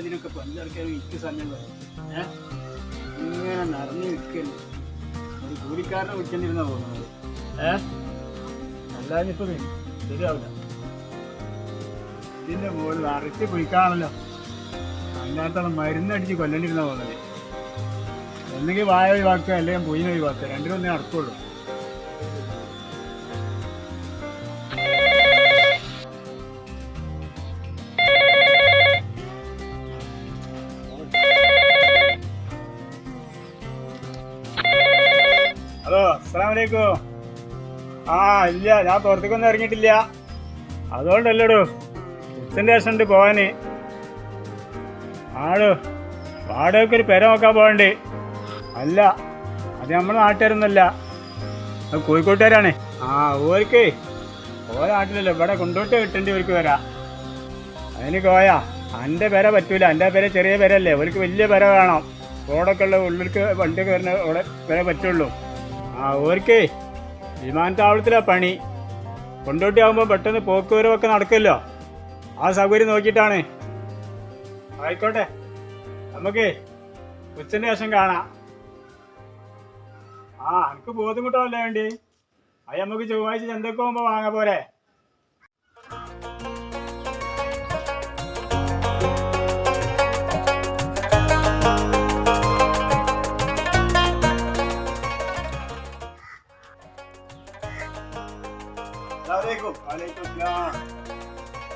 ആളുകൾ നടക്കുന്നതിനിടെ കൂടെ സമയം ഇങ്ങനെ നിൽക്കല്ലേ. ഒരു കൂലിക്കാരനെ വിളിക്കേണ്ടിരുന്ന തോന്നുന്നത് ഏഹ് അല്ലാതെ ശരിയാവില്ല. ഇതിന്റെ മുകളിൽ അരച്ച് കുഴിക്കാണല്ലോ. അതിനകത്താണ് മരുന്നടിച്ച് കൊല്ലേണ്ടിരുന്ന തോന്നുന്നത് ഒന്നുകിൽ വായ ഒഴിവാക്കുക അല്ലെങ്കിൽ പൊയിനെ ഒഴിവാക്കുക. അടക്കുള്ളൂ നടക്കുള്ളൂ. അസ്സലാമലൈക്കും ആ ഇല്ല ഞാൻ പുറത്തേക്കൊന്നും ഇറങ്ങിയിട്ടില്ല. അതുകൊണ്ടല്ലടോ ഉച്ചന്റെ ശേഷം ഉണ്ട് പോവാന്. ആടോ വാടകയ്ക്ക് ഒരു പെര നോക്കാൻ പോകണ്ട് അല്ല അത് നമ്മുടെ നാട്ടുകാരൊന്നുമല്ല. കോഴിക്കോട്ടുകാരാണ്. ആ ഓർക്ക് ഓരോ നാട്ടിലല്ലോ ഇവിടെ കൊണ്ടോട്ട് കിട്ടേണ്ടി ഓർക്ക് വരാ അതിന് കോയാ എന്റെ പെര പറ്റൂല. എന്റെ പെര ചെറിയ പെരല്ലേ ഓർക്ക് വലിയ പെര വേണം. റോഡൊക്കെ ഉള്ള ഉള്ളിലേക്ക് വണ്ടിയൊക്കെ വരുന്ന അവിടെ പെര പറ്റുള്ളൂ. ആ ഓർക്കേ. വിമാനത്താവളത്തിലാ പണി. കൊണ്ടോട്ടി ആകുമ്പോൾ പെട്ടെന്ന് പോക്കുവരവൊക്കെ നടക്കല്ലോ. ആ സൗകര്യം നോക്കിയിട്ടാണ്. ആയിക്കോട്ടെ. നമുക്ക് ഉച്ചന്റെ ശേഷം കാണാം. ആ എനിക്ക് ബോധ്യമുട്ടല്ലേ വേണ്ടി? അത് നമുക്ക് ചൊവ്വാഴ്ച ചന്തക്ക് പോകുമ്പോൾ വാങ്ങാൻ പോരെ.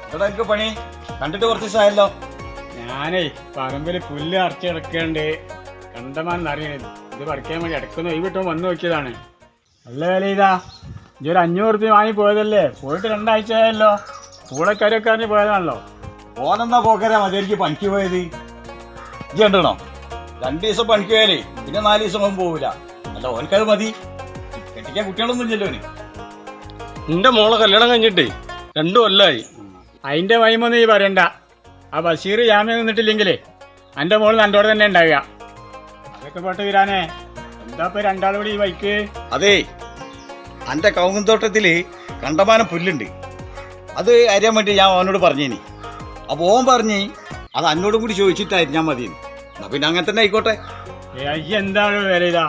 ഇവിടെ എനിക്ക് പണി. കണ്ടിട്ട് കുറച്ച് ദിവസമായല്ലോ. ഞാനേ പറമ്പിൽ പുല്ല് അറച്ചി കിടക്കേണ്ട. കണ്ടമാൻ അറിയണത് ഇത് പറിക്കാൻ വേണ്ടി ഈ ഒഴിവിട്ടോ വന്നു നോക്കിയതാണ്. നല്ല വില ഇതാ. ഇതൊരു അഞ്ഞൂറ് റുപ്യ വാങ്ങി പോയതല്ലേ? പോയിട്ട് രണ്ടാഴ്ച ആയല്ലോ കൂടെക്കാരൊക്കെ അറിഞ്ഞ് പോയതാണല്ലോ. ഓനെന്നാ പോക്കരാ മതി എനിക്ക് പണിക്ക് പോയത്. ഇജ്ജ് കണ്ടണോ രണ്ടു ദിവസം പണിക്ക് പോയാലേ പിന്നെ നാല് ദിവസം ഒന്നും പോവില്ല അല്ല ഓനക്കത് മതി. കെട്ടിക്കാൻ കുട്ടികളൊന്നും ഇല്ലല്ലോ നിന്റെ മോളെ കല്യാണം കഴിഞ്ഞിട്ടേ? രണ്ടു കൊല്ലായി. അതിന്റെ മഹിമൊന്നും നീ പറയണ്ട. ആ ബഷീർ ജാമ്യം നിന്നിട്ടില്ലെങ്കിലേ എന്റെ മോൾ നല്ലോടെ തന്നെ ഉണ്ടാവുക. അതൊക്കെ പോട്ട് വീരാനെ. എന്താ ഇപ്പൊ രണ്ടാളും കൂടി ഈ ബൈക്ക്? അതേ അന്റെ കൗങ്ങുന്തോട്ടത്തിൽ കണ്ടമാനം പുല്ലുണ്ട്. അത് അറിയാൻ വേണ്ടി ഞാൻ അവനോട് പറഞ്ഞേനി. അപ്പൊ ഓൻ പറഞ്ഞ് അത് എന്നോടും കൂടി ചോദിച്ചിട്ടായിരുന്നു ഞാൻ മതിയെന്ന്. എന്നാ പിന്നെ അങ്ങനെ തന്നെ ആയിക്കോട്ടെ. അയ്യ എന്താണ് വേറെ ഇതാ?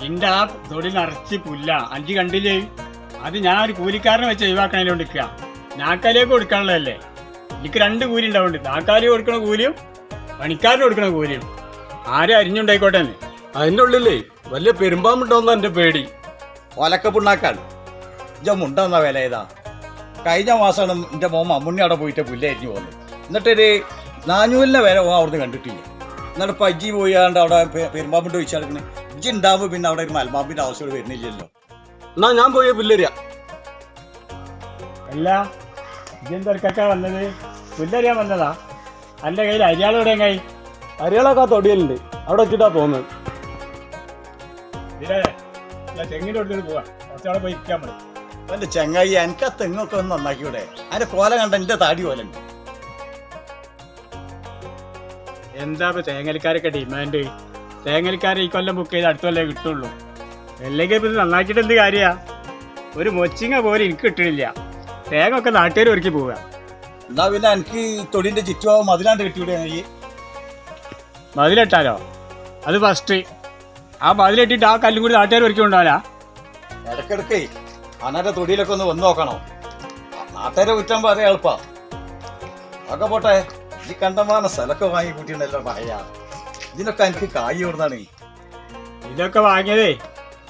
എന്റെ ആ തൊടിയിൽ നിറച്ച് പുല്ല. അഞ്ച് കണ്ടില്ലേ? അത് ഞാൻ ഒരു കൂലിക്കാരനെ വെച്ച് ഒഴിവാക്കണേലും കൊടുക്കുക നാക്കാലിയൊക്കെ കൊടുക്കാനുള്ളതല്ലേ? എനിക്ക് രണ്ട് കൂലി ഉണ്ടാവുന്നുണ്ട്. നാക്കാലി കൊടുക്കണ കൂലിയും പണിക്കാരന് കൊടുക്കണ കൂലിയും. ആരും അരിഞ്ഞുണ്ടായിക്കോട്ടെ അതിന്റെ അതിന്റെ ഉള്ളിലേ വലിയ പെരുമ്പാമ്പുണ്ടോന്ന എന്റെ പേടി. ഒലക്ക ഇജ മുണ്ടെന്ന വില ഏതാ? കഴിഞ്ഞ മാസമാണ് എന്റെ മോൻ മമ്മുണ്ണി അവിടെ പോയിട്ട് പുല്ലായിരിക്കും പോകുന്നത് എന്നിട്ടൊരു നാനൂലിനെ വില പോകാൻ അവിടുന്ന് കണ്ടിട്ടില്ല. എന്നിട്ട് പജ്ജി പോയാണ്ട് അവിടെ പെരുമ്പാമ്പിന്റെ എടുക്കണേ. ഇജ്ജ് ഉണ്ടാവുമ്പോൾ പിന്നെ അവിടെ ഒരു മലമ്പാമ്പിന്റെ ആവശ്യം വരുന്നില്ലല്ലോ. എന്നാ ഞാൻ പോയ പുല്ലരിയ അല്ല ഇതെന്തൊക്കെ വന്നത്? പുല്ലരിയ വന്നതാ? അന്റെ കയ്യിൽ അരിയാളോടെ കൈ അരികളൊക്കെ ആ തൊടിയലുണ്ട്. അവിടെ വെച്ചിട്ടാ പോകുന്നത് ഇതിലെ തെങ്ങിന്റെ അടുത്തോട്ട് പോവാ. കുറച്ചാളെ പോയി ഇരിക്കാൻ മതി എന്റെ ചെങ്ങായി എനിക്ക് ആ തെങ്ങൊക്കെ ഒന്ന് നന്നാക്കിയൂടെ അതിന്റെ കോല കണ്ട എന്റെ താടി പോലെ എന്താ ഇപ്പൊ തേങ്ങൽക്കാരൊക്കെ ഡിമാൻഡ് തേങ്ങൽക്കാരെ ഈ കൊല്ലം ബുക്ക് ചെയ്ത് അടുത്ത കൊല്ലം കിട്ടുള്ളൂ? അല്ലെങ്കിൽ ഇപ്പം ഇത് നന്നാക്കിയിട്ട് എന്ത് കാര്യാ? ഒരു മൊച്ചിങ്ങ പോലും എനിക്ക് കിട്ടണില്ല. തേങ്ങ ഒക്കെ നാട്ടുകാർ ഒരുക്കി പോവുക. എന്നാ പിന്നെ എനിക്ക് ചുറ്റുഭാഗം മതിലാണ്ട് കിട്ടിയൂടെ ഈ. മതിലിട്ടാലോ? അത് ഫസ്റ്റ് ആ മതിലിട്ടിട്ട് ആ കല്ലും കൂടി നാട്ടുകാർ ഒരുക്കി ഉണ്ടാവില്ല ഇടക്കിടക്കേ അനന്റെ തൊടിയിലൊക്കെ ഒന്ന് വന്ന് നോക്കണോ. നാട്ടുകാരെ കുറ്റം പറയാ എളുപ്പാ. ഒക്കെ പോട്ടെ. ഈ കണ്ടമാന സ്ഥലമൊക്കെ വാങ്ങി കൂട്ടിയുണ്ടല്ലോ പറയാ ഇതിനൊക്കെ എനിക്ക് കായ് കൊടുന്നാണ് ഇതൊക്കെ വാങ്ങിയതേ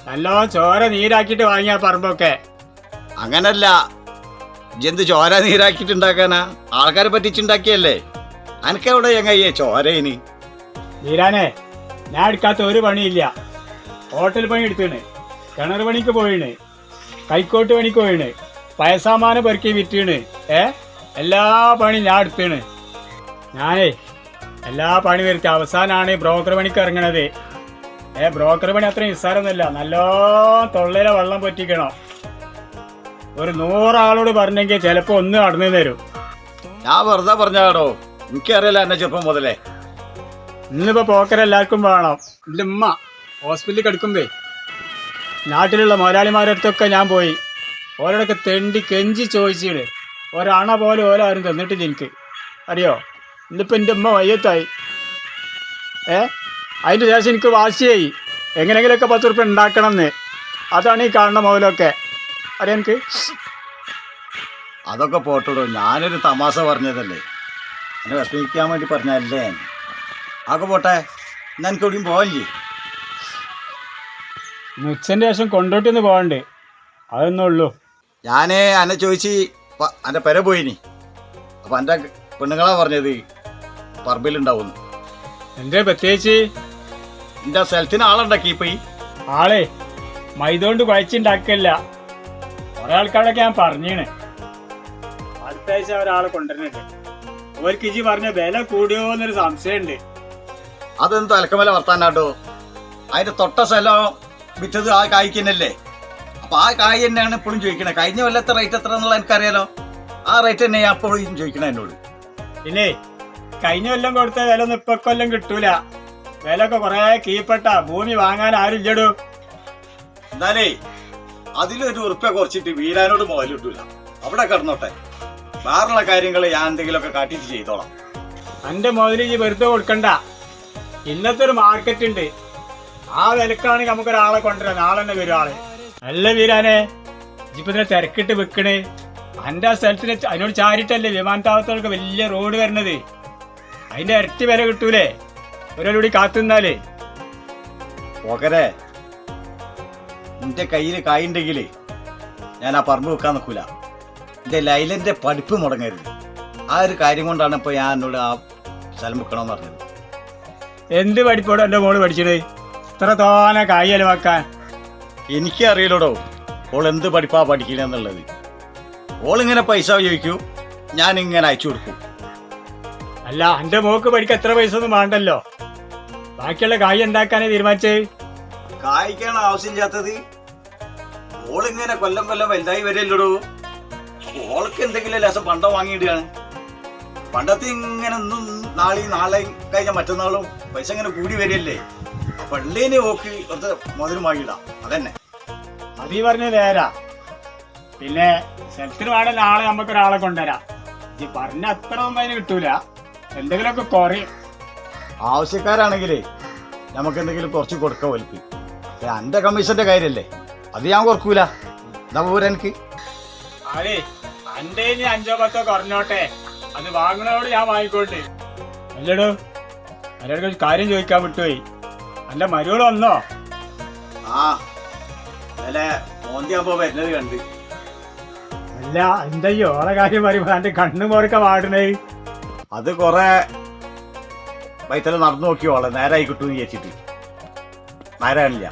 നല്ലോണം ചോര നീരാക്കിട്ട് വാങ്ങിയ പറമ്പൊക്കെ. അങ്ങനല്ല. ജന്തു ചോര നീരാക്കിട്ടുണ്ടാക്കാനാ ആൾക്കാരെ പറ്റിച്ചുണ്ടാക്കിയല്ലേ? അനക്ക് എവിടെ ചങ്ങയ്യേ ചോര ഇനി നീരാനെ ഞാൻ എടുക്കാത്ത ഒരു പണിയില്ല. ഹോട്ടൽ പണി എടുത്തേണ്. കിണർ പണിക്ക് പോയിണ്. കൈക്കോട്ട് പണിക്ക് പോയിണ്. പയസാമാനം പെറുക്കി വിറ്റീണ്. ഏ? എല്ലാ പണി ഞാൻ എടുത്തേണ്. ഞാനേ എല്ലാ പണി വരുത്തി അവസാനാണ് ബ്രോക്കർ പണിക്ക് ഇറങ്ങണത്. ഏ ബ്രോക്കർ പണി അത്ര നിസ്സാരമൊന്നുമില്ല. നല്ലോ തൊള്ളയിലെ വെള്ളം പറ്റിക്കണം. ഒരു നൂറാളോട് പറഞ്ഞെങ്കിൽ ചിലപ്പോ ഒന്ന് നടന്നു തരും. ഞാൻ വെറുതെ പറഞ്ഞാടോ എനിക്കറിയില്ല എന്നെ ചെറുപ്പം മുതലേ. ഇന്നിപ്പോ പോക്കർ എല്ലാവർക്കും വേണം. എന്റെ ഉമ്മ ഹോസ്പിറ്റലിൽ കിടക്കുമ്പേ നാട്ടിലുള്ള മുതലാളിമാരുടെ അടുത്തൊക്കെ ഞാൻ പോയി. ഓരോടൊക്കെ തെണ്ടി കെഞ്ചി ചോദിച്ചിട്ട് ഒരണ പോലെ ഓരോ ആരും തന്നിട്ടില്ല എനിക്ക്. അറിയോ? ഇന്നിപ്പോൾ എന്റെ ഉമ്മ വയ്യത്തായി. ഏ? അതിന്റെ ശേഷം എനിക്ക് വാശിയായി. എങ്ങനെയെങ്കിലുമൊക്കെ പത്ത് റുപ്യ ഉണ്ടാക്കണം എന്ന് അതാണ് ഈ കാണുന്ന മുതലൊക്കെ അറിയാം എനിക്ക്? അതൊക്കെ പോട്ടോ ഞാനൊരു തമാശ പറഞ്ഞതല്ലേ? എന്നെ വിഷമിക്കാൻ വേണ്ടി പറഞ്ഞല്ലേ അതൊക്കെ പോട്ടെ ഞാൻ എനിക്ക് എവിടെയും പോകല്ലേ മിച്ചന്റെ ഉച്ചന്റെ ശേഷം കൊണ്ടോട്ടിന്ന് പോകണ്ടേ അതൊന്നേ ഉള്ളൂ. ഞാൻ എന്നെ ചോദിച്ച് എന്റെ പെര പോയിനി. അപ്പം എന്റെ പെണ്ണുങ്ങളാ പറഞ്ഞത്. പറമ്പിലുണ്ടാവുന്നു. എന്റെ പ്രത്യേകിച്ച്? എന്റെ സ്ഥലത്തിന് ആളുണ്ടാക്കി പോയി ഈ? ആളെ മൈദോണ്ട് കുഴച്ചുണ്ടാക്കല്ല കുറെ ആൾക്കാരൊക്കെ ഞാൻ പറഞ്ഞീണ്. അടുത്ത ആഴ്ച ഒരാളെ കൊണ്ടുവരുന്നുണ്ട്. ഓർക്ക് ഇജി പറഞ്ഞ വില കൂടിയോ എന്നൊരു സംശയമുണ്ട്. അതെന്ത് തലക്കമല വർത്താനാട്ടോ? അതിന്റെ തൊട്ട സ്ഥലം വിറ്റത് ആ കായ്ക്ക് തന്നെയല്ലേ അപ്പം ആ കായ് തന്നെയാണ് ഇപ്പോഴും ചോദിക്കണത് കഴിഞ്ഞ കൊല്ലത്തെ റേറ്റ് എത്ര എന്നുള്ള എനിക്കറിയാലോ? ആ റേറ്റ് തന്നെ ഞാൻ എപ്പോഴും ചോദിക്കണേ എന്നോട്. പിന്നെ കഴിഞ്ഞ കൊല്ലം കൊടുത്ത വില ഒന്നും ഇപ്പൊ കൊല്ലം കിട്ടൂല. വില ഒക്കെ കുറെ കീപ്പെട്ട ഭൂമി വാങ്ങാൻ ആരും ഇല്ലടൂ. എന്നാലേ അതിലൊരു ഉറുപ്പ കുറച്ചിട്ട് വീരാനോട് മുതൽ കിട്ടൂല അവിടെ കിടന്നോട്ടെ. വേറുള്ള കാര്യങ്ങൾ ഞാൻ എന്തെങ്കിലുമൊക്കെ കാട്ടിട്ട് ചെയ്തോളാം. എന്റെ മുതൽ ഈ വെറുതെ കൊടുക്കണ്ട. ഇന്നത്തെ ഒരു മാർക്കറ്റ് ഉണ്ട്. ആ വിലക്കാണെങ്കിൽ നമുക്കൊരാളെ കൊണ്ടുവരാം. നാളെ തന്നെ വരും ആളെ. നല്ല വീരാനെ ഇപ്പൊ ഇതിനെ തിരക്കിട്ട് വെക്കണേ. അന്റെ ആ സ്ഥലത്തിന് അതിനോട് ചാരിട്ടല്ലേ വിമാനത്താവളത്തോടൊക്കെ വലിയ റോഡ് വരണത്. അതിന്റെ ഇരട്ടി വില കിട്ടൂലേ? ഒരാളൂടി കാത്തുനിന്നാലേ? പോകരെ. നിന്റെ കയ്യിൽ കായുണ്ടെങ്കിൽ ഞാൻ ആ പറമ്പ് വെക്കാൻ നിൽക്കൂല എന്റെ ലൈലന്റെ പഠിപ്പ് മുടങ്ങരുത്. ആ ഒരു കാര്യം കൊണ്ടാണ് ഇപ്പൊ ഞാൻ എന്നോട് ആ സ്ഥലം വെക്കണമെന്ന് പറഞ്ഞത്. എന്ത് പഠിപ്പോടെ എന്റെ മോൾ പഠിച്ചത്? ഇത്ര തോനെ കായ് ചെലവാക്കാൻ. എനിക്ക് അറിയില്ലടോ ഓൾ എന്ത് പഠിപ്പാ പഠിക്കണെന്നുള്ളത് ഓളിങ്ങനെ പൈസ ചോദിക്കൂ ഞാൻ ഇങ്ങനെ അയച്ചു കൊടുക്കും. അല്ല എന്റെ മോക്ക് പഠിക്കാൻ എത്ര പൈസ ഒന്നും വേണ്ടല്ലോ. ബാക്കിയുള്ള കായ് എന്താക്കാനേ തീരുമാനിച്ചേ? കായ്ക്കാണ് ആവശ്യമില്ലാത്തത്. ഓളിങ്ങനെ കൊല്ലം കൊല്ലം വലുതായി വരില്ലടോ? ഓൾക്ക് എന്തെങ്കിലും ലേശം പണ്ടം വാങ്ങിയിടുകയാണ്. പണ്ടത്തെ ഇങ്ങനെ ഒന്നും നാളെ നാളെ കഴിഞ്ഞ മറ്റന്നാളും പൈസ ഇങ്ങനെ കൂടി വരില്ലേ പള്ളീനെ ഓക്ക് കുറച്ച് മധുരം വാങ്ങിയിടാം. അതന്നെ. അതീ പറഞ്ഞ നേരാ. പിന്നെ സ്ഥലത്തിന് വേണം നാളെ നമുക്ക് ഒരാളെ കൊണ്ടുവരാം. ഈ പറഞ്ഞ അത്ര ഒന്നും അതിന് കിട്ടൂല. എന്തെങ്കിലുമൊക്കെ കുറയും. ആവശ്യക്കാരാണെങ്കിലേ നമുക്ക് എന്തെങ്കിലും കുറച്ച് കൊടുക്കാൻ വലിപ്പി എന്റെ കമ്മീഷന്റെ കാര്യല്ലേ? അത് ഞാൻ കൊടുക്കൂല എന്താ പോരാ എനിക്ക്. അതെ അന്റെ ഇനി അഞ്ചോ പത്തോ കുറഞ്ഞോട്ടെ. അത് വാങ്ങണോട് ഞാൻ വാങ്ങിക്കോട്ടെ അല്ലടോ അല്ലടോ ഒരു കാര്യം ചോദിക്കാൻ വിട്ടുപോയി. അല്ല മരുവൾ വന്നോ? ആ ഇന്നലെ മോന്തിയാകുമ്പോ വരുന്നത് കണ്ട്. അല്ല എന്തയ്യോ ഓളെ കാര്യം പറയുമ്പോ എന്റെ കണ്ണു മോറൊക്കെ വാടണേ? അത് കൊറേ വൈത്തല നടന്നു നോക്കിയോളെ നേരായി കിട്ടും വിചാരിച്ചിട്ട്. നേരാണില്ല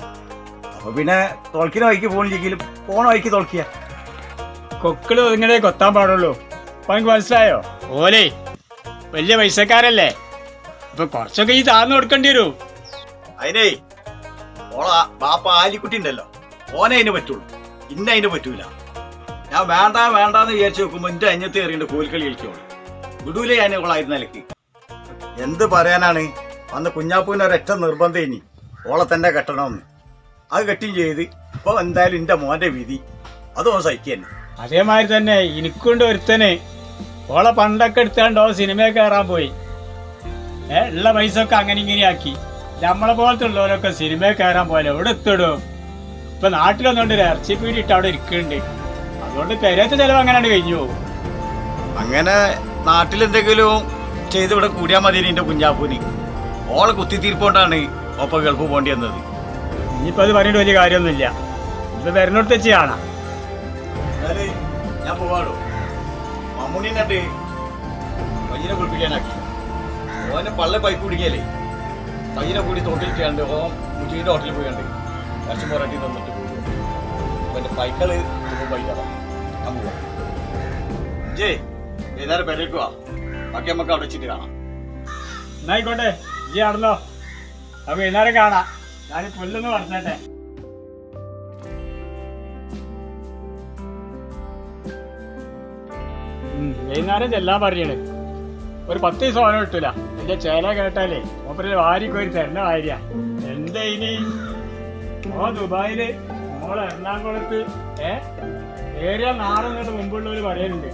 അപ്പൊ പിന്നെ തുളക്കിന് വഴിക്ക് പോണില്ലെങ്കിലും പോണ വഴിക്ക് തുളക്കിയ കൊക്കിൾ ഇങ്ങനെ കൊത്താൻ പാടുള്ളൂ. അപ്പൊ എനിക്ക് മനസ്സിലായോ? ഓലേ വലിയ പൈസക്കാരല്ലേ? അപ്പൊ കുറച്ചൊക്കെ ഈ താന്നു കൊടുക്കേണ്ടി വരൂ. അതിനേ ഓള ബാപ്പ ആലിക്കുട്ടി ഉണ്ടല്ലോ. ഓനെ അതിന് പറ്റുള്ളൂ. ഇന്ന അതിന് പറ്റൂല. ഞാൻ വേണ്ട വേണ്ടാന്ന് വിചാരിച്ചു നോക്കുമ്പോ എന്റെ അഞ്ഞത്ത് എറിയേണ്ട കോൽക്കളി കളിക്കോളൂ വിടൂലേ ഞാൻ ഓളായിരുന്ന നിലയ്ക്ക്. എന്ത് പറയാനാണ്? അന്ന് കുഞ്ഞാപ്പൂവിന് ഒരൊറ്റ നിർബന്ധം ഇനി ഓളെ തന്നെ കെട്ടണമെന്ന്. അത് കെട്ടിയും ചെയ്ത് ഇപ്പൊ എന്തായാലും എന്റെ മോന്റെ വിധി. അതോ സഹിക്കന്നെ അതേമാതിരി തന്നെ എനിക്കൊണ്ട് ഒരുത്തനെ. ഓളെ പണ്ടൊക്കെ എടുത്താണ്ടോ സിനിമ കയറാൻ പോയി. ഏ ഉള്ള പൈസ ഒക്കെ അങ്ങനെ ഇങ്ങനെ ആക്കി. നമ്മളെ പോലത്തെ ഉള്ളവരൊക്കെ സിനിമ കയറാൻ പോലെ എവിടെ എത്തിടും? ഇപ്പൊ നാട്ടിലൊന്നുകൊണ്ട് ഒരു ഇറച്ചി പീടിയിട്ട് അവിടെ ഇരിക്കുന്നുണ്ട്. അതുകൊണ്ട് പെരത്തെ ചെലവ് അങ്ങനെയാണ് കഴിഞ്ഞു പോകും. അങ്ങനെ നാട്ടിലെന്തെങ്കിലും ചെയ്ത് ഇവിടെ കൂടിയാൽ മതി എന്റെ കുഞ്ഞാപ്പൂന്. ഓളെ കുത്തിത്തീർപ്പോണ്ടാണ് ഒപ്പം ഗൾഫ് പോണ്ടി വന്നത്. ഇനിയിപ്പോ അത് പറഞ്ഞിട്ട് വലിയ കാര്യമൊന്നുമില്ല. ഇത് വരുന്നിടത്ത് വെച്ച് കാണാം. ഞാൻ പോവാടോ. കണ്ട് പയ്യനെ കുളിപ്പിക്കാനാക്കി. ഓനെ പള്ള പൈപ്പ് കുടിക്കല്ലേ പയ്യനെ കൂടി തോട്ടിലിട്ടാണ്ട് ഓൻ മുജീന്റെ ഹോട്ടലിൽ പോയാണ്ട് കുറച്ച് പൊറട്ടി തന്നിട്ട് പോയി. പൈക്കൾ പൈക്കാണ് ഞാൻ പോവാ. ജേ ഏതായാലും പെരേക്കുവാ ബാക്കി നമുക്ക് അവിടെ വെച്ചിട്ട് കാണാം. എന്നായിക്കോട്ടെ ഈ ആണല്ലോ അപ്പൊ എല്ലാരും കാണാം. ഞാൻ കൊല്ലൊന്ന് പറഞ്ഞേ വൈകുന്നേരം ചെല്ലാൻ പറയണേ. ഒരു പത്ത് ദിവസം ഓരോ കിട്ടൂല. എന്റെ ചേല കേട്ടാലേ മൂപ്പര് വാരിക്കോരി തരുന്ന ഭാര്യ എന്താ ഇനി? ഓ ദുബായിൽ മോൾ എറണാകുളത്ത് ഏ? ഏരിയ നാളെ മുമ്പുള്ളവര് പറയലുണ്ട്.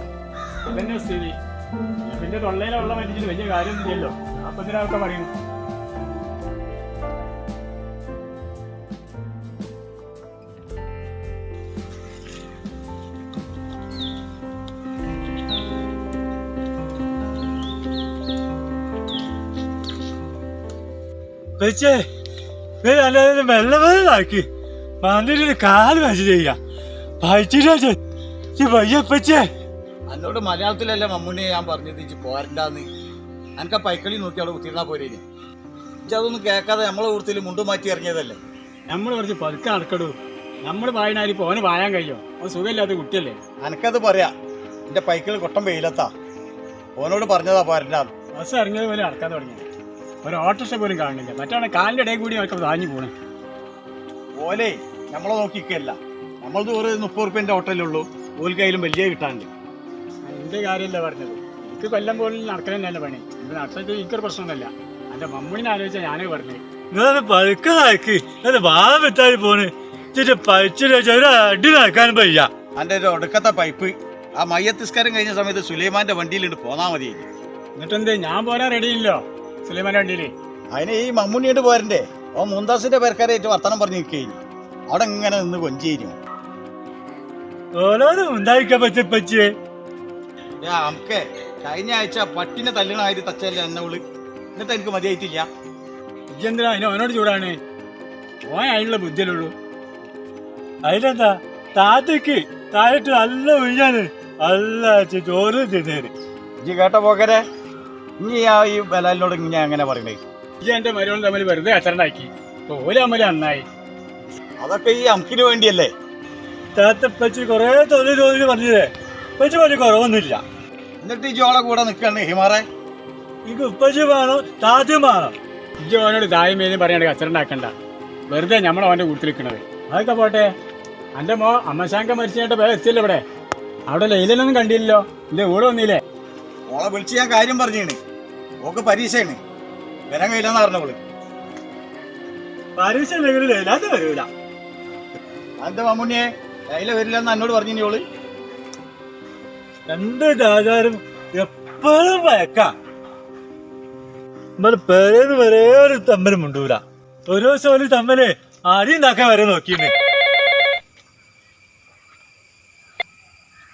അതന്നെ സ്ഥിതി? പിന്നെ വെള്ളം മനുഷ്യന് വലിയ കാര്യമൊന്നുമില്ലല്ലോ അപ്പൊ ഇതിനൊക്കെ പറയും വെച്ചേ വെള്ളമാക്കി മന്ദിരത്തിന് കാൽ വെച്ച് ചെയ്യാ. പഴിച്ചിട്ട് വയ്യപ്പച്ചേ എന്നോട് മലയാളത്തിലല്ല മമ്മൂനെ ഞാൻ പറഞ്ഞത് ഇജ്ജ് പോരണ്ടാന്ന്. എനിക്ക് ആ പൈക്കളി നോക്കി അവിടെ കുത്തിരുന്നാ പോരേ ഇജ്ജ് അതൊന്നും കേൾക്കാതെ നമ്മളെ കൂടുതൽ മുണ്ടും മാറ്റി ഇറങ്ങിയതല്ലേ? നമ്മൾ കുറച്ച് പതുക്കെ നടക്കടൂ. നമ്മൾ വായനാരി പോന് വായാൻ കഴിയോ? അത് സുഖമില്ലാത്ത കുട്ടിയല്ലേ? എനിക്കത് പറയാ. എന്റെ പൈക്കളി കൊട്ടം വെയിലത്താ. ഓനോട് പറഞ്ഞതാ പോരണ്ടാന്ന്. ബസ് ഇറങ്ങിയത് പോലെ നടക്കാൻ തുടങ്ങി. ഒരു ഓട്ടോറിക്ഷ പോലും കാണുന്നില്ല. മറ്റാണ് കാലിന്റെ ഇടയിൽ കൂടി അവർക്ക് താഞ്ഞു പോണേ. ഓലേ നമ്മളെ നോക്കിക്കല്ല നമ്മളത് ഒരു മുപ്പത് റുപ്യന്റെ ഹോട്ടലുള്ളൂ ഓൽക്കായാലും വലിയ കിട്ടാണ്ട് എന്റെ കാര്യമല്ല പറഞ്ഞത്. എനിക്ക് കൊല്ലം പോലും നടക്കണ തന്നെയല്ല പണി. ഇത് നടത്തിട്ട് എനിക്കൊരു പ്രശ്നമൊന്നുമില്ല. എന്റെ മമ്മൂനെ ആലോചിച്ചാൽ ഞാനേ പറഞ്ഞു. നിങ്ങളത് പഴുക്കാക്കി അത് വാഴ വിട്ടാൽ പോണ്. പഴിച്ചിട്ട് ഒരു അടി നടക്കാൻ വയ്യ. എന്റെ ഒരു ഒടുക്കത്തെ പൈപ്പ്. ആ മയ്യത്തിസ്കാരം കഴിഞ്ഞ സമയത്ത് സുലൈമാന്റെ വണ്ടിയിലിട്ട് പോന്നാ മതി എന്നിട്ടെന്തേ? ഞാൻ പോരാ റെഡിയില്ലോ സുലൈമാന്റെ വണ്ടിയിൽ അതിന് ഈ മമ്മൂണിയോട് പോരണ്ടേ? ഓ മുന്താസിന്റെ പേർക്കാരായിട്ട് വർത്തനം പറഞ്ഞു നിൽക്കുകയും അവിടെ ഇങ്ങനെ നിന്ന് കൊഞ്ചിയിരുന്നു ഓരോന്നും ഉണ്ടായിക്കാൻ നമുക്ക് കഴിഞ്ഞ ആഴ്ച പട്ടിനെ തല്ലണായിട്ട് തച്ചല്ലേ എന്നെ വിളി എന്നിട്ട് എനിക്ക് മതിയായിട്ടില്ല. ഇജ്ജെന്തിനാ അതിന് അവനോട് ചൂടാണ്? ഓൻ അതിനുള്ള ബുദ്ധിയല്ലുള്ളൂ അതിലെന്താ? താത്തക്ക് താഴത്ത് നല്ല ഒഴിഞ്ഞാണ്. നല്ല ചോറ് ചെയ്തേര് ഇജ്ജി കേട്ട പോക്കരെ. ഇനി ആ ഈ ബലാലിനോട് ഇങ്ങനെ അങ്ങനെ പറയണേ. ഇജ്ജി എന്റെ മരുവളും തമ്മിൽ വെറുതെ അച്ചണ്ടാക്കി ഓൽ തമ്മിൽ നന്നായി. അതൊക്കെ ഈ അമ്മക്കിന് വേണ്ടിയല്ലേ? താത്തപ്പച്ചി കൊറേ തൊഴിൽ തൊഴിൽ പറഞ്ഞില്ലേ? പച്ചി വലിയ കുറവൊന്നുമില്ല. എന്നിട്ട് ഈ ജോളെ കൂടെ നിൽക്കണ്ടേ ഹിമാറെ. എനിക്ക് ഉപ്പച്ചി വേണം താത്തയും വേണം. ഇജ്ജ് ദായം മേലും പറയാണ്ട് കച്ചറുണ്ടാക്കണ്ട വെറുതെ നമ്മൾ അവന്റെ കൂട്ടിൽ നിൽക്കണത്. അതൊക്കെ പോട്ടെ. അന്റെ മോ അമ്മശാങ്ക മരിച്ചിട്ട് വേറെ എത്തില്ല ഇവിടെ. അവിടെ ലൈലൊന്നും കണ്ടില്ലല്ലോ. ഇല്ലേ കൂടെ വന്നില്ലേ? ഓളെ വിളിച്ച് ഞാൻ കാര്യം പറഞ്ഞേണ് ഓക്ക് പരീക്ഷയാണ്. വരാൻ കഴിയില്ലെന്ന് അറിഞ്ഞോൾ പരീക്ഷ ഉണ്ടെങ്കിലും ഇല്ലാതെ വരൂല. അന്റെ മമ്മൂണിയെ ലൈല വരില്ലെന്ന് എന്നോട് പറഞ്ഞു ഓൾ. രണ്ട് രാജാരും എപ്പോഴും വയക്കാം നമ്മൾ പേരേന്ന് വരെ ഒരു തമ്മലും മുണ്ടൂല. ഒരു ദിവസം ഒരു തമ്മൽ അടി ഉണ്ടാക്കാൻ വരെ നോക്കിയെ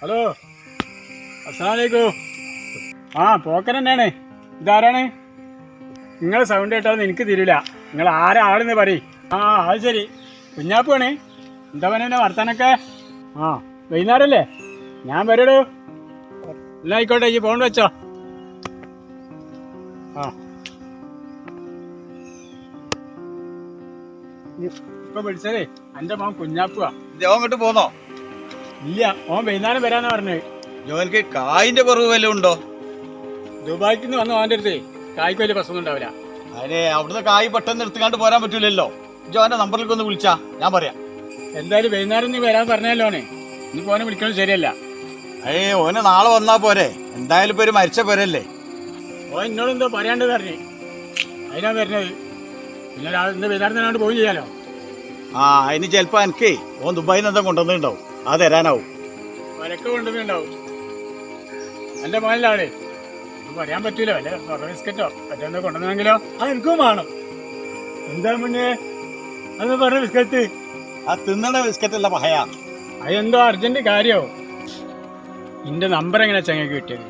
ഹലോ. അസ്സാമലൈക്കും ആ പോക്കൻ തന്നെയാണ്. ഇതാരാണ്? നിങ്ങൾ സൗണ്ട് കേട്ടാൽ എനിക്ക് തിരില്ല നിങ്ങൾ ആരാ ആളെന്ന് പറയും. ആ അത് ശരി. കുഞ്ഞാപ്പാണ് എന്താ പറഞ്ഞ വർത്താനൊക്കെ? ആ വൈകുന്നേരല്ലേ? ഞാൻ വരടോ? എല്ലാം ആയിക്കോട്ടെ ഈ ഫോൺ വെച്ചോ. ആ. ഇപ്പൊ വിളിച്ചതേ എന്റെ മോൻ കുഞ്ഞാപ്പുവാ. ജോ അങ്ങോട്ട് പോന്നോ? ഇല്ല ഓൻ വൈകുന്നേരം വരാന്ന് പറഞ്ഞത് ജോലിക്ക് കായിന്റെ കുറവ് വല്ലതും ഉണ്ടോ? ദുബായിക്ക് നിന്ന് വന്ന ഓന്റെ അടുത്ത്? കായ്ക്ക് വലിയ പ്രശ്നം ഉണ്ടാവില്ല. അതെ അവിടുന്ന് കായ് പെട്ടെന്ന് എടുത്തുകാണ്ട് പോരാൻ പറ്റൂലല്ലോ. ജോന്റെ നമ്പറിലേക്ക് ഒന്ന് വിളിച്ചാ ഞാൻ പറയാം. എന്തായാലും വൈകുന്നേരം നീ വരാൻ പറഞ്ഞല്ലോ നീ പോനെ വിളിക്കണം ശരിയല്ല. ഏ ഓന് നാളെ വന്നാ പോരെ. എന്തായാലും ഇപ്പൊ ഒരു മരിച്ച പോരല്ലേ? ഓ എന്നോട് എന്തോ പറയാണ്ട് പറഞ്ഞു. അതിനാ വരുന്നത് പിന്നെ ഇന്ന് വൈകുന്നേരത്തിനോട് പോയി ചെയ്യാലോ? ആ അതിന് ചിലപ്പോ എനിക്ക് ഓൻ ദുബായിൽ നിന്ന് എന്താ കൊണ്ടുവന്നിട്ടുണ്ടാവും. അത് തരാനാവും. വരക്ക് കൊണ്ടുവന്നിട്ടുണ്ടാവും. എന്റെ മോനിലാണ് പറയാൻ പറ്റൂലോ. അല്ലെ ബിസ്ക്കറ്റോ മറ്റൊന്ന് കൊണ്ടുവന്നെങ്കിലോ ആ എനിക്കും വേണം. എന്താ മുന്നേ? അത് പറഞ്ഞ ബിസ്ക്കറ്റ്. ആ തിന്നണ ബിസ്ക്കറ്റ് അല്ല പഹയാ. അതെന്തോ അർജന്റ് കാര്യോ നിന്റെ നമ്പർ എങ്ങനെ ചങ്ങക്ക് കിട്ടിയത്?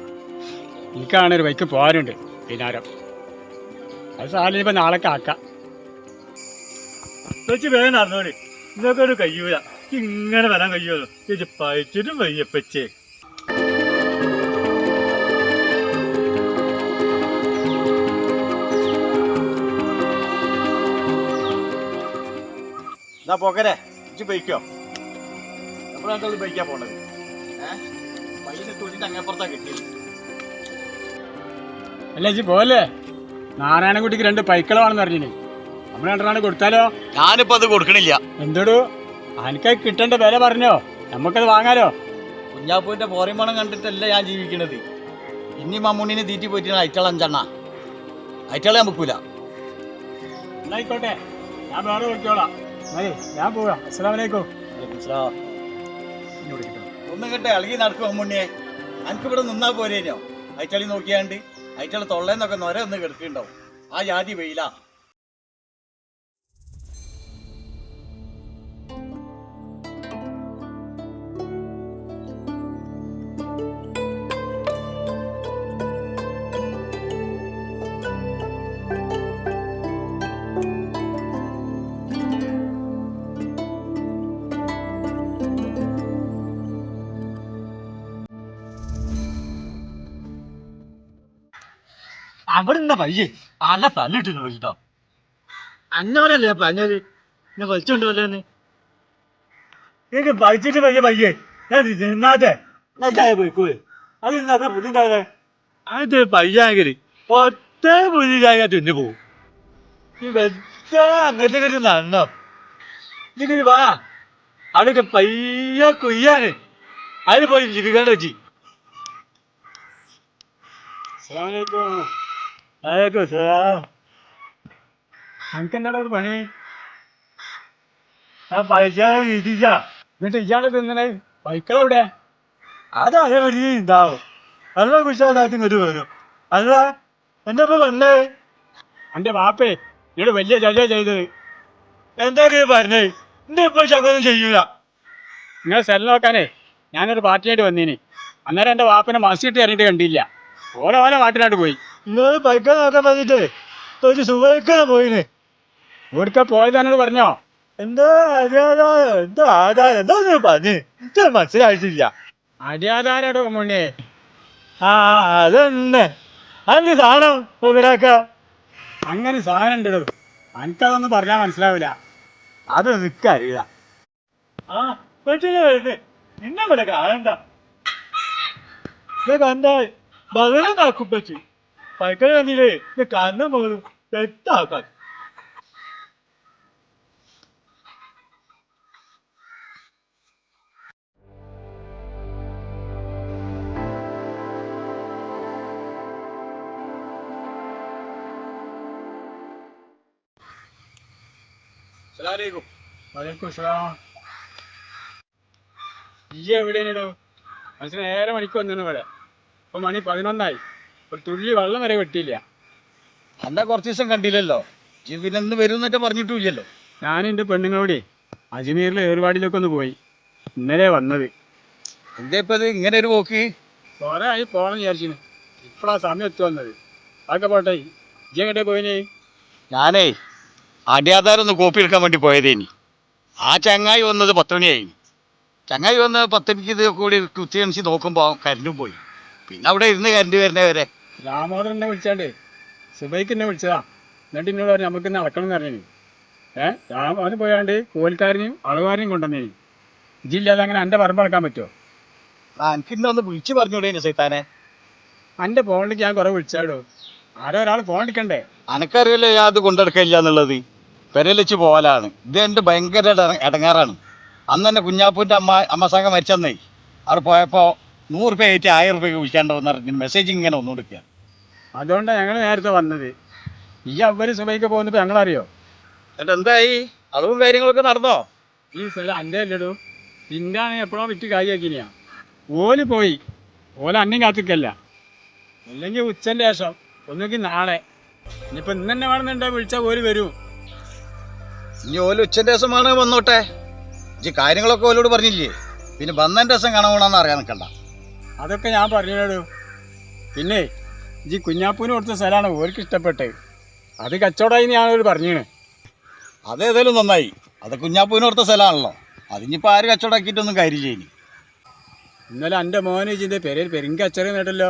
എനിക്കാണ് ഒരു ബൈക്ക് പോകാനുണ്ട് വൈകുന്നേരം. അത് സാധനം ഇപ്പൊ നാളെ കാക്കാം. വെച്ച് വേഗം നടന്നോളി. ഇതൊക്കെ ഒരു കഴിയൂല ഇങ്ങനെ വരാൻ കഴിയുമല്ലോ ചേച്ചി പഴിച്ചിട്ടും വയ്യപ്പച്ചേ എന്നാ പോക്കരെ ഇജ്ജ് ബൈക്കോ? നമ്മൾ രണ്ടാളും ബൈക്കാ പോണത്? അല്ല ഇജ്ജ് പോലെ നാരായണൻകുട്ടിക്ക് രണ്ട് പൈക്കളാണെന്ന് അറിഞ്ഞില്ലേ നമ്മൾ രണ്ടെണ്ണം കൊടുത്താലോ? ഞാനിപ്പോ അത് കൊടുക്കണില്ല. എന്തോടു? അനക്ക് കിട്ടേണ്ട വില പറഞ്ഞോ? നമുക്കത് വാങ്ങാലോ? കുഞ്ഞാപ്പൂവിന്റെ പോറിമണം കണ്ടിട്ടല്ല ഞാൻ ജീവിക്കണത്. ഇനി മമ്മൂണിനെ തീറ്റി പോയിട്ട് അയറ്റള അഞ്ചെണ്ണ. അയറ്റാളെ ഞാൻ വെക്കൂല എന്നായിക്കോട്ടെ ഞാൻ വേറെ മതി ഞാൻ പോവാ. അസ്സലാമലൈക്കും ഒന്നും കേട്ടെ ഇളകി നടക്കുമോ മുന്നേ? എനിക്ക് ഇവിടെ നിന്നാ പോരേനോ? അയച്ചളി നോക്കിയാണ്ട്. അയച്ചളി തൊള്ളേന്നൊക്കെ നൊര ഒന്ന് കിടക്കുന്നുണ്ടാവും ആ ജാതി വെയിലാ. അവിടെ നിന്ന പയ്യെ അല്ല തല്ലിട്ട് നോക്കിട്ടോ അന്നോടല്ലേ പറഞ്ഞത് എന്നെ വലിച്ചോണ്ട് വല്ലേന്ന് എനിക്ക് പഴിച്ചിട്ട് പയ്യെ പയ്യെ ഞാൻ നിന്നാട്ടെ ചായ പോയിക്കോളെ അത് ഇന്നത്തെ പുതിണ്ടാവേ അത് പയ്യാങ്കിൽ ഒറ്റ പുതിയ തിന്നു പോവും. ഈ വെച്ച അങ്ങനത്തെ കണ്ട് നന്നോ ഇങ്ങനെ വാ അവിടെയൊക്കെ പയ്യ കൊയ്യാന്. അതിന് പോയി ചിരിക്കണ്ട വെച്ചി അസ്സലാമലൈക്കും അതൊക്കെ സാർ. അനക്ക് എന്താടാ ഒരു പണി? ആ പൈസ ഇടിച്ച എന്നിട്ട് ഇയാളെ തിന്നണേ ബൈക്കളെവിടെ അത് അതേ ഉണ്ടാവും അല്ല കുശാലാത്തി ഇങ്ങോട്ട് വരും. അല്ല എന്റെ ഇപ്പൊ വന്നേ? എന്റെ വാപ്പേ ഇവിടെ വലിയ ചതിയ ചെയ്തത്. എന്തൊക്കെ പറഞ്ഞേ? എന്റെ ഇപ്പൊ ശകൊന്നും ചെയ്യൂല. നിങ്ങൾ സ്ഥലം നോക്കാനേ ഞാനൊരു പാർട്ടിയായിട്ട് വന്നീനി. അന്നേരം എന്റെ വാപ്പനെ മസിട്ട് ഇറങ്ങിയിട്ട് കണ്ടില്ല. ഓരോ ഓരോ നാട്ടിലോട്ട് പോയി. നിങ്ങൾ പൈക്ക നോക്കാൻ പറഞ്ഞിട്ടേ. ഒരു സുഖക്കാ പോയിന്. ഇവിടുത്തെ പോയതാനോട് പറഞ്ഞോ? എന്താ ആധാരോ എന്താ ആധാരം എന്താ ഒന്ന് പറഞ്ഞ്? എനിക്ക് മനസ്സിലായിട്ടില്ല. അരിയാധാരോ മുന്നേ ആ അതന്നെ. അതിന് സാധനം ഉപരാക്ക അങ്ങനെ സാധനം ഉണ്ടോ എനിക്കതൊന്നും പറഞ്ഞാൽ മനസ്സിലാവില്ല. അത് നിക്കറിയില്ല ആ പറ്റില്ല വരുന്നത് നിന്നെ ഇവിടെ കാണണ്ട. ഇത് ബദലും കാക്കും പറ്റി പൈക്ക കണ്ടില്ലേ ഇത് കണ്ണ പോലും തെറ്റാക്കാൻ വലൈക്കും സലാം. ഈ എവിടെയാണോ മനസ്സിന് നേരെ മണിക്ക് വന്നു ഇവിടെ. ഇപ്പൊ മണി പതിനൊന്നായി. ഒരു തുള്ളി വെള്ളം വരെ വെട്ടിയില്ല. അന്നെ കുറച്ച് ദിവസം കണ്ടില്ലല്ലോ. ഇജ്ജ് പിന്നെ ഇന്ന് വരും എന്നൊക്കെ പറഞ്ഞിട്ടില്ലല്ലോ ഞാൻ എന്റെ പെണ്ണുങ്ങളോടെ അജ്മീറിലെ ഏർവാടിയിലൊക്കെ ഒന്ന് പോയി. ഇന്നലെ വന്നത്. എന്താ ഇപ്പൊ ഇത് ഇങ്ങനെ ഒരു പോക്ക്? കുറെ ആയി പോകണം വിചാരിച്ചിന്. ഇപ്പോഴാ സമയം എത്തു വന്നത്. അതൊക്കെ പോട്ടെ. ഇജ്ജ് എങ്ങോട്ടേ പോയിനേ? ഞാനേ അടിയാധാരം ഒന്ന് കോപ്പി എടുക്കാൻ വേണ്ടി പോയതേനി. ആ ചങ്ങായി വന്നത് പത്ത് മണിയായി ചങ്ങായി വന്ന് പത്തണിക്ക് ഇത് കൂടി കുത്തിയണിച്ച് നോക്കുമ്പോൾ കരണ്ടും പോയി. പിന്നെ അവിടെ ഇരുന്ന് കരണ്ട് വരുന്നേ വരെ രാമോദരൻ എന്നെ വിളിച്ചാണ്ട്. സുബൈക്ക് എന്നെ വിളിച്ചതാ. എന്നിട്ട് എന്നോട് പറഞ്ഞു നമുക്ക് നടക്കണം എന്ന് പറഞ്ഞു ഏഹ് രാമോദരൻ പോയാണ്ട് കോൽക്കാരനെയും അളവുകാരനെയും കൊണ്ടുവന്നേനി. ഇജില്ലാതെ അങ്ങനെ എന്റെ പറമ്പ് നടക്കാൻ പറ്റുമോ ആ വിളിച്ചു പറഞ്ഞോടേ സൈത്താനെ. എന്റെ ഫോണിലേക്ക് ഞാൻ കുറേ വിളിച്ചാടോ? ആരോ ഒരാൾ ഫോൺ എടുക്കണ്ടേ? അനക്കറിയല്ലോ ഞാൻ അത് കൊണ്ടെടുക്കില്ല എന്നുള്ളത്? പെരലിച്ച് പോകലാണ് ഇത് എന്റെ ഭയങ്കര ഇട- ഇടങ്ങാറാണ്. അന്ന് തന്നെ കുഞ്ഞാപ്പൂന്റെ അമ്മ അമ്മസാങ്ക മരിച്ചെന്നേ. അവിടെ പോയപ്പോൾ നൂറ് രൂപ ആയിട്ട് ആയിരം രൂപ വിളിക്കാണ്ടോന്ന് പറഞ്ഞു മെസ്സേജ് ഇങ്ങനെ ഒന്നും കൊടുക്കുക അതുകൊണ്ടാണ് ഞങ്ങൾ നേരത്തെ വന്നത്. ഈ അവർ സുബൈക്ക് പോകുന്നപ്പോൾ ഞങ്ങളറിയോ? എന്നിട്ട് എന്തായി? അളവും കാര്യങ്ങളൊക്കെ നടന്നോ? ഈ സ്ഥലം എന്റെ അല്ലടോ. പിന്നാണ് എപ്പോഴോ വിറ്റ് കാര്യമാക്കിനിയാ ഓൽ പോയി. ഓല അന്നം കാത്തിക്കല്ല. അല്ലെങ്കിൽ ഉച്ചന്റെ ശേഷം ഒന്നുകിൽ നാളെ. ഇനിയിപ്പോൾ ഇന്ന് തന്നെ വേണമെന്നുണ്ടെങ്കിൽ വിളിച്ചാൽ ഓൽ വരൂ. ഇനി ഓൽ ഉച്ചന്റെ ദിവസം വേണമെങ്കിൽ വന്നോട്ടെ. ഇജ്ജ് കാര്യങ്ങളൊക്കെ ഓലോട് പറഞ്ഞില്ലേ? പിന്നെ വന്നതിന്റെ ദിവസം കാണണമെന്ന് അറിയാൻ നിൽക്കണ്ട അതൊക്കെ ഞാൻ പറഞ്ഞോളൂ പിന്നെ ഈ കുഞ്ഞാപ്പൂന് കൊടുത്ത സ്ഥലമാണ് ഓർക്ക് ഇഷ്ടപ്പെട്ടത് അത് കച്ചവടമായി ഞാനോട് പറഞ്ഞാണ് അതേതായാലും നന്നായി. അത് കുഞ്ഞാപ്പൂന് കൊടുത്ത സ്ഥലമാണല്ലോ. അതിനിപ്പോൾ ആര് കച്ചവടാക്കിയിട്ടൊന്നും കാര്യമില്ല ഇനി. ഇന്നലെ എന്റെ മോനെ ഇതിന്റെ പെരയിൽ പെരുങ്കി കച്ചറ നേട്ടല്ലോ.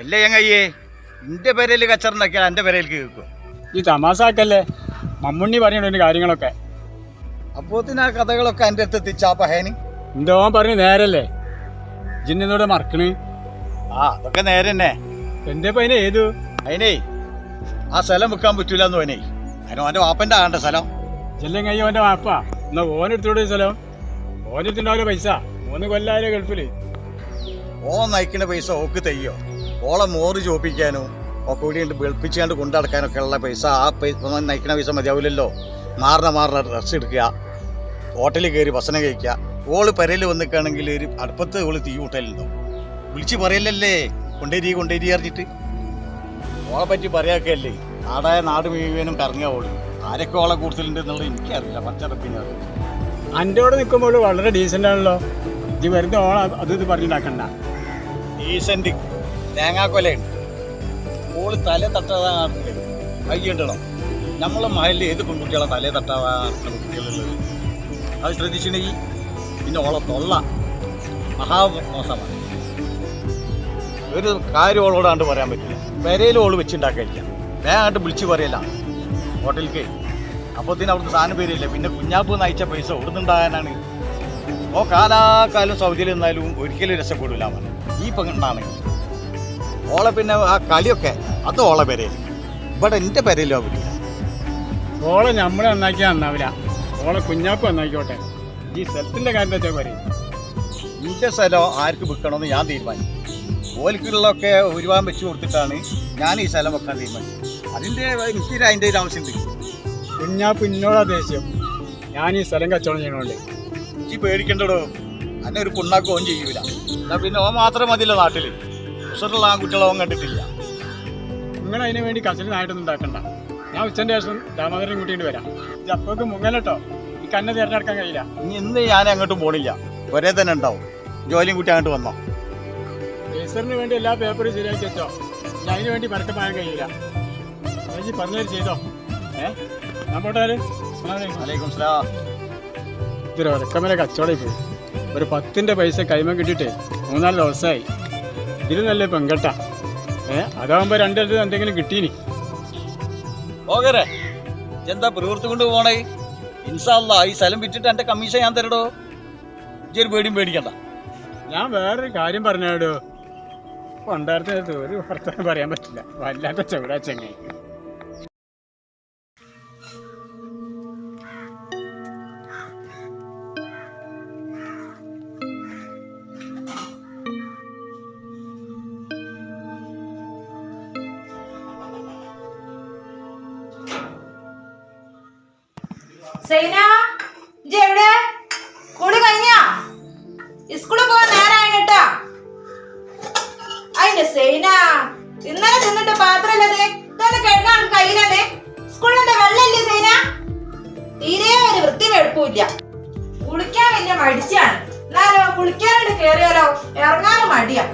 അല്ലേ ചങ്ങയ്യേ? എന്റെ പെരയിൽ കച്ചറുണ്ടാക്കിയാൽ എന്റെ പെരയിൽ കേൾക്കും? ഈ തമാസാക്കല്ലേ മമ്മുണ്ണി എന്റെ കാര്യങ്ങളൊക്കെ. അപ്പോത്തിന് ആ കഥകളൊക്കെ എന്റെ അടുത്ത് എത്തിച്ചാ പഹേന്? എന്തോ പറഞ്ഞു നേരല്ലേ? ജിന്നോട് മറക്കണ്? ആ അതൊക്കെ നേരെ തന്നെ. എന്റെ പൈന ഏതു? അതിനേ ആ സ്ഥലം വിൽക്കാൻ പറ്റൂല എന്ന് അതിന് ഓന്റെ വാപ്പന്റെ ആകണ്ട സ്ഥലം. ചെല്ലം കയ്യോ അവന്റെ വാപ്പ. എന്നാ ഓനെടുത്തോടെ സ്ഥലം? ഓനെടുത്തുണ്ടാവില്ല പൈസ. മൂന്ന് കൊല്ലായാലും ഗൾഫിൽ. ഓൻ നയിക്കുന്ന പൈസ ഓക്ക് തെയ്യോ. ഓളെ മോറ് ചോപ്പിക്കാനോ ഒക്കെ കൂടി ഉണ്ട് കൊണ്ടു കൊണ്ടടക്കാനൊക്കെ ഉള്ള പൈസ ആ പൈസ നയിക്കുന്ന പൈസ മതിയാവില്ലല്ലോ. മാറണ മാറണ ഡ്രസ്സ് എടുക്കുക. ഹോട്ടലിൽ കയറി ഭക്ഷണം കഴിക്കുക. ഓൾ പെരയിൽ വന്നിക്കാണെങ്കിൽ ഒരു അടുപ്പത്ത് ഓൾ തീ കൂട്ടലുണ്ടോ വിളിച്ച് പറയലല്ലേ? കൊണ്ടേരി കൊണ്ടേരി അറിഞ്ഞിട്ട്. ഓളെ പറ്റി പറയാക്കല്ലേ? നാടായ നാട് മുഴുവനും കറങ്ങിയ ഓൾ. ആരൊക്കെ ഓളെ കൂടുതലുണ്ട് എന്നുള്ളത് എനിക്കറിയില്ല പച്ചടപ്പിനെ അന്റെ കൂടെ നിൽക്കുമ്പോൾ വളരെ ഡീസന്റ് ആണല്ലോ. ഇത് വരുന്ന ഓള അത് ഇത് പറഞ്ഞിട്ടാക്കണ്ട ഡീസന്റ് തേങ്ങാക്കൊലയുണ്ട്. ഓൾ തല തട്ടാതെ കയ്യുണ്ടല്ലോ നമ്മളെ മഹലിൽ ഏത് പെൺകുട്ടികളെ തലേ തട്ടാതെ കുട്ടികളുള്ളത്? അത് ശ്രദ്ധിച്ചിട്ടുണ്ടെങ്കിൽ ഓളെ തൊള്ള മഹാമോശമാണ്. ഒരു കാര്യം ഓളോടാണ്ട് പറയാൻ പറ്റില്ല. പെരയിൽ ഓൾ വെച്ചുണ്ടാക്കില്ല വേഗം അങ്ങോട്ട് വിളിച്ച് പറയല്ല. ഹോട്ടലിലേക്ക്. അപ്പോഴത്തേന് അവിടുത്തെ സാധനം പേരില്ല. പിന്നെ കുഞ്ഞാപ്പ് നയിച്ച പൈസ എവിടുന്നുണ്ടാകാനാണ്? ഓ കാലാകാലം സൗദിയിൽ നിന്നാലും ഒരിക്കലും രക്ഷപ്പെടില്ല അവൻ. ഈ പെണ്ണാണ് ഓളെ പിന്നെ ആ കളിയൊക്കെ അത് ഓളെ പെരയിൽ. ഇവിടെ എന്റെ പേരയിലോ പറ്റില്ല ഓളെ നമ്മളെ നന്നാക്കിയാൽ നന്നാവില്ല. ഓളെ കുഞ്ഞാപ്പ് നന്നാക്കിക്കോട്ടെ ഈ സ്ഥലത്തിന്റെ കാര്യം വെച്ചാൽ പറയും? എന്റെ സ്ഥലം ആർക്ക് വിൽക്കണമെന്ന് ഞാൻ തീരുമാനിച്ചു. ഓലിക്കുള്ളൊക്കെ ഒരുപാട് വെച്ച് കൊടുത്തിട്ടാണ് ഞാൻ ഈ സ്ഥലം വെക്കാൻ തീരുമാനിച്ചത്. അതിന്റെ എനിക്ക് അതിന്റെ ഒരു ആവശ്യമുണ്ട് പിന്നെ പിന്നോടാ ദേഷ്യം. ഞാൻ ഈ സ്ഥലം കച്ചവടം ചെയ്യണോണ്ട്. എനിക്ക് പേടിക്കണ്ടടോ. അന്നെ ഒരു പുണ്ണാക്ക് ഓൻ ചെയ്യൂല. എന്നാ പിന്നെ ഓൻ മാത്രം മതിയല്ലോ നാട്ടിൽ ഉസറുള്ള ആ ഓൻ കണ്ടിട്ടില്ല. നിങ്ങൾ അതിന് വേണ്ടി കസലിനായിട്ടൊന്നും ഉണ്ടാക്കണ്ട. ഞാൻ ഉച്ചന്റെ ശേഷം ദാമോദരൻ കൂട്ടിയിട്ട് വരാം. അപ്പോഴേക്ക് മുങ്ങലട്ടോ. ഈ കന്നെ തിരഞ്ഞെടുക്കാൻ കഴിയില്ല. ഇനി ഇന്ന് ഞാൻ അങ്ങോട്ടും പോണില്ല. ഒരേ തന്നെ ഉണ്ടാവും. ജോലിയും കൂട്ടി അങ്ങോട്ട് വന്നോ. രജിസ്റ്ററിന് വേണ്ടി എല്ലാ പേപ്പറും ശരിയാക്കി വെച്ചോ. ഞാൻ അതിന് വേണ്ടി പരക്കപ്പാൻ കഴിയില്ല. ചേച്ചി പറഞ്ഞത് ചെയ്തോ? ഏ? ഞാൻ പോട്ടെ അലൈക്കും. സ്ലാം ഇതൊരു ഉറക്കമല കച്ചവടം പോയി. ഒരു പത്തിന്റെ പൈസ കൈമ കിട്ടിയിട്ടേ മൂന്നാൽ ദിവസമായി. ഇതിൽ നല്ല പെങ്കട്ട ഏ? അതാവുമ്പോ രണ്ടിടത്ത് എന്തെങ്കിലും കിട്ടീനി. ഓകരെ എന്താ പ്രവൃത്തി കൊണ്ട് പോണേ? ഇൻഷാല്ല ഈ സ്ഥലം വിറ്റിട്ട് എന്റെ കമ്മീഷൻ ഞാൻ തരടോ? ഇജ്ജ് പേടിയും പേടിക്കണ്ട. ഞാൻ വേറൊരു കാര്യം പറഞ്ഞോ പണ്ടാരത്തെ ഒരു വർത്തമാനം പറയാൻ പറ്റില്ല. വല്ലാത്ത ചെവിടാ ചെങ്ങായി സൈന ഇജ്ജ് എവിടെ? കുളി കഴിഞ്ഞാ? സ്കൂളിൽ പോകാൻ നേരായി ഇന്നലെ തിന്നിട്ട് പാത്രമല്ലത് ഇതൊന്ന് കഴുകാൻ കയ്യിലത് സ്കൂളിന്റെ വെള്ളമില്ലേ സൈന? തീരെ ഒരു വൃത്തി വെളുപ്പില്ല കുളിക്കാൻ വലിയ മടിച്ചാണ്. എന്നാലോ കുളിക്കാനായിട്ട് കേറിയാലോ? ഇറങ്ങാനും മടിയാ.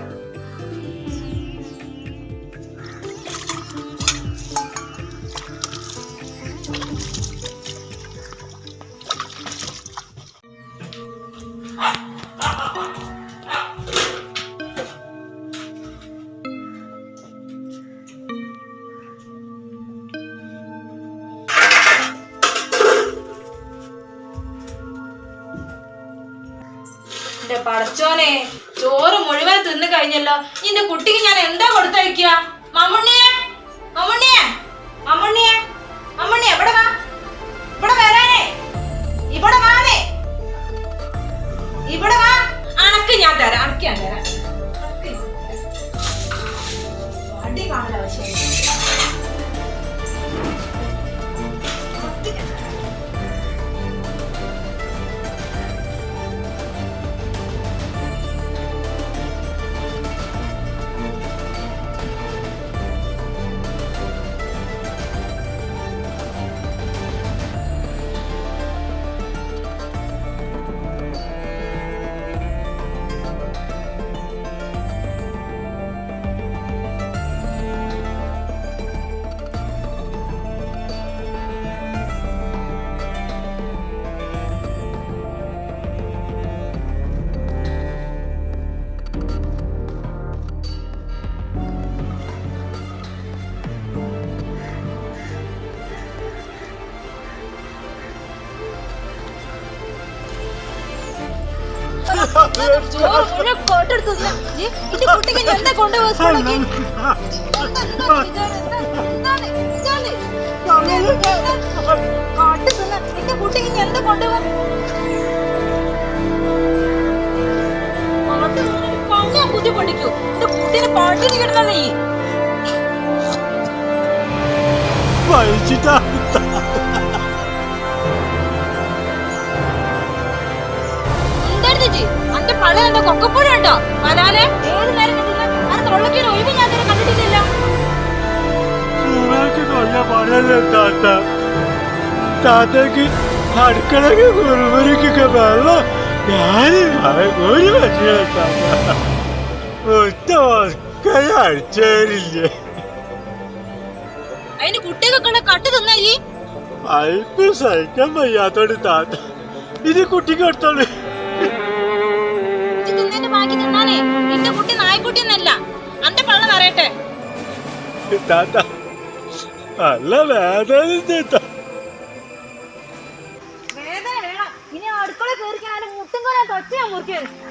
കുട്ടിക്ക് എന്താ കൊണ്ടുപോകാൻ എന്റെ കുട്ടിക്ക് എന്താ കൊണ്ടുപോകാൻ ഞാൻ ബുദ്ധിമുട്ടിക്കൂ എന്റെ കുട്ടീനെ പാട്ടിന് കിടന്നാ നീ പള്ള എന്താ കൊക്കപ്പുഴ ഉണ്ടോ? മലാലെ? ഏത് നേരം കണ്ടില്ല? ഒഴിവ് ഞാൻ ഇതിനെ കണ്ടിട്ടില്ലല്ലോ. സുഖക്ക് കൊല്ല പണിയല്ലേ താത്ത? താത്തക്ക് അടുക്കളക്ക് കുറുമുറിക്കൊക്കെ വെള്ളം. ഞാൻ ഒരു പറ്റിയ താത്ത. ഒറ്റ ഒസ്കര അടിച്ചേരില്ലേ അതിന് കുട്ടികൾക്കുള്ള കട്ട് തിന്നാ ഈ അല്പം സഹിക്കാൻ വയ്യാത്തോട് താത്ത. ഇത് കുട്ടിക്ക് എടുത്തോളൂ താത്ത. അല്ല വേദന വേദന വേണം. ഇനി അടുക്കള കയറിക്കാൻ മുട്ടും കൊല്ലാൻ തൊച്ച ഞാൻ മുറിക്കരുത്.